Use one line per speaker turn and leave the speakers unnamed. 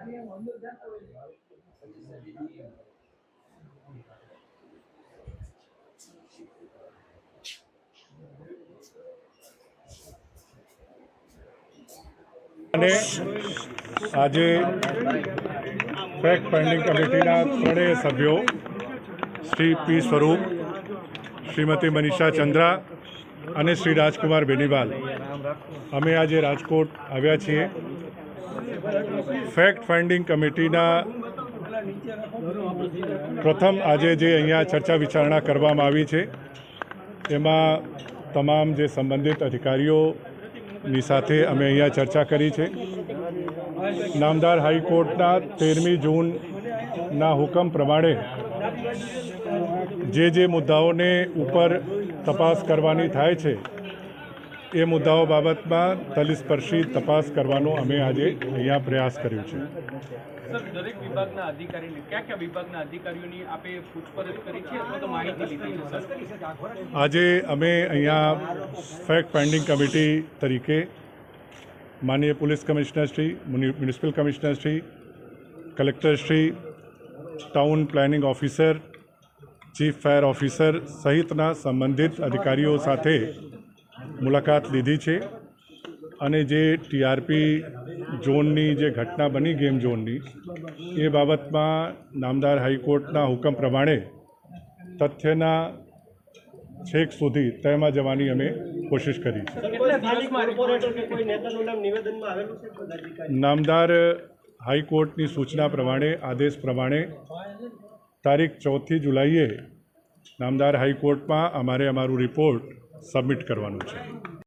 અને આજે fact finding કમિટીના ત્રણેય સભ્યો શ્રી પી સ્વરૂપ, શ્રીમતી મનીષા ચંદ્રા અને શ્રી રાજકુમાર બેનીવાલ. અમે આજે રાજકોટ આવ્યા છીએ. ફેક્ટ ફાઇન્ડિંગ કમિટીના પ્રથમ આજે જે અહીંયા ચર્ચા વિચારણા કરવામાં આવી છે તેમાં તમામ જે સંબંધિત અધિકારીઓની સાથે અમે અહીંયા ચર્ચા કરી છે. નામદાર હાઈકોર્ટના તેરમી જૂનના હુકમ પ્રમાણે જે જે મુદ્દાઓને ઉપર તપાસ કરવાની થાય છે એ મુદ્દાઓ બાબતમાં તલસ્પર્શી તપાસ કરવાનો અમે આજે અહીંયા પ્રયાસ કર્યો છે.
દરેક વિભાગના અધિકારીને કયા કયા વિભાગના અધિકારીઓની આપે પૂછપરછ કરી છે અથવા તો માહિતી લીધી છે
આજે અમે અહીંયા ફેક્ટ ફાઇન્ડિંગ કમિટી તરીકે માનનીય પોલીસ કમિશનરશ્રી મ્યુનિસિપલ કમિશનરશ્રી કલેક્ટરશ્રી town planning officer chief fire officer સહિતના સંબંધિત અધિકારીઓ સાથે મુલાકાત લીધી છે અને જે ટીઆરપી ઝોનની જે ઘટના બની ગેમ ઝોનની એ બાબતમાં નામદાર હાઈકોર્ટના હુકમ પ્રમાણે તથ્યના છેક સુધી તેમાં જવાની અમે કોશિશ કરી છે. નામદાર હાઈકોર્ટની સૂચના પ્રમાણે આદેશ પ્રમાણે તારીખ ચોથી જુલાઈએ નામદાર હાઈકોર્ટમાં અમારે અમારું રિપોર્ટ સબમિટ કરવાનું છે.